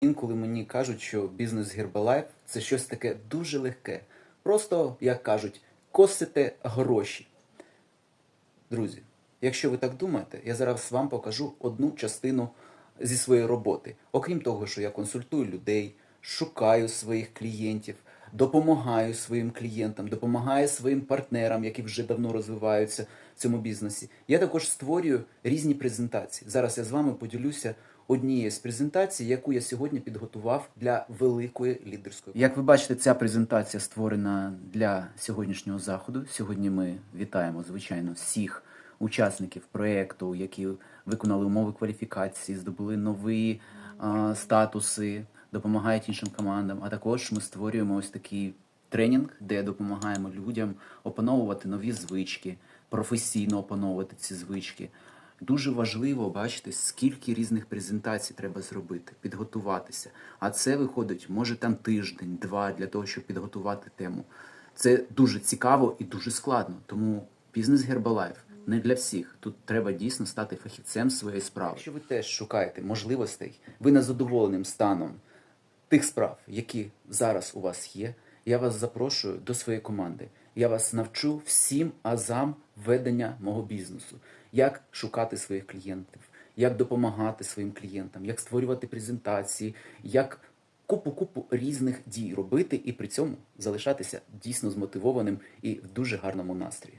Інколи мені кажуть, що бізнес Herbalife – це щось таке дуже легке. Просто, як кажуть, косите гроші. Друзі, якщо ви так думаєте, я зараз вам покажу одну частину зі своєї роботи. Окрім того, що я консультую людей, шукаю своїх клієнтів, допомагаю своїм клієнтам, допомагаю своїм партнерам, які вже давно розвиваються в цьому бізнесі. Я також створюю різні презентації. Зараз я з вами поділюся однією з презентацій, яку я сьогодні підготував для великої лідерської. Як ви бачите, ця презентація створена для сьогоднішнього заходу. Сьогодні ми вітаємо, звичайно, всіх учасників проєкту, які виконали умови кваліфікації, здобули нові а, статуси, допомагають іншим командам. А також ми створюємо ось такий тренінг, де допомагаємо людям опановувати нові звички, професійно опановувати ці звички. Дуже важливо бачити, скільки різних презентацій треба зробити, підготуватися. А це виходить, може там тиждень, два для того, щоб підготувати тему. Це дуже цікаво і дуже складно. Тому бізнес Herbalife не для всіх. Тут треба дійсно стати фахівцем своєї справи. Якщо ви теж шукаєте можливостей, ви незадоволеним станом тих справ, які зараз у вас є, я вас запрошую до своєї команди. Я вас навчу всім азам ведення мого бізнесу, як шукати своїх клієнтів, як допомагати своїм клієнтам, як створювати презентації, як купу-купу різних дій робити і при цьому залишатися дійсно змотивованим і в дуже гарному настрої.